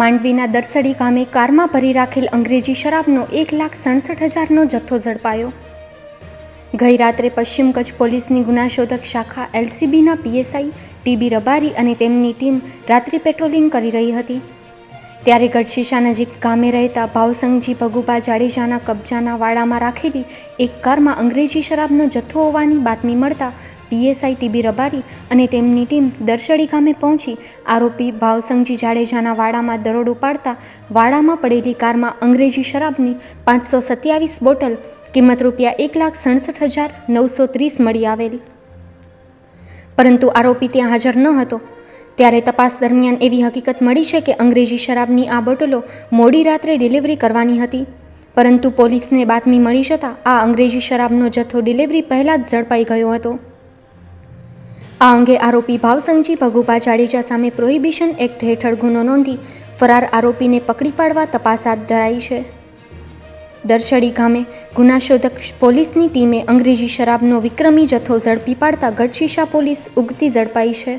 માંડવીના દરસડી ગામે કારમાં ભરી રાખેલ અંગ્રેજી શરાબનો એક લાખ સડસઠ હજારનો જથ્થો ઝડપાયો. ગઈ રાત્રે પશ્ચિમ કચ્છ પોલીસની ગુનાશોધક શાખા એલસીબીના પીએસઆઈ ટીબી રબારી અને તેમની ટીમ રાત્રિ પેટ્રોલિંગ કરી રહી હતી. ત્યારે ગઢશીશા નજીક ગામે રહેતા ભાવસંગજી ભગુબા જાડેજાના કબજાના વાડામાં રાખેલી એક કારમાં અંગ્રેજી શરાબનો જથ્થો હોવાની બાતમી મળતા પીએસઆઈ ટીબી રબારી અને તેમની ટીમ દર્શડી ગામે પહોંચી. આરોપી ભાવસંગજી જાડેજાના વાડામાં દરોડો પાડતા વાડામાં પડેલી કારમાં અંગ્રેજી શરાબની પાંચસો સત્યાવીસ બોટલ, કિંમત રૂપિયા એક લાખ સડસઠ હજાર નવસો ત્રીસ મળી આવેલ. પરંતુ આરોપી ત્યાં હાજર ન હતો. ત્યારે તપાસ દરમિયાન એવી હકીકત મળી છે કે અંગ્રેજી શરાબની આ બોટલો મોડી રાત્રે ડિલિવરી કરવાની હતી. પરંતુ પોલીસને બાતમી મળી જતાં આ અંગ્રેજી શરાબનો જથ્થો ડિલિવરી પહેલાં જ ઝડપાઈ ગયો હતો. આ અંગે આરોપી ભાવસંગજી ભગુભા જાડેજા સામે પ્રોહિબિશન એક્ટ હેઠળ ગુનો નોંધી ફરાર આરોપીને પકડી પાડવા તપાસ હાથ ધરાઈ છે. દરશડી ગામે ગુનાશોધક પોલીસની ટીમે અંગ્રેજી શરાબનો વિક્રમી જથ્થો ઝડપી પાડતા ગઢશીશા પોલીસ ઉગતી ઝડપાઈ છે.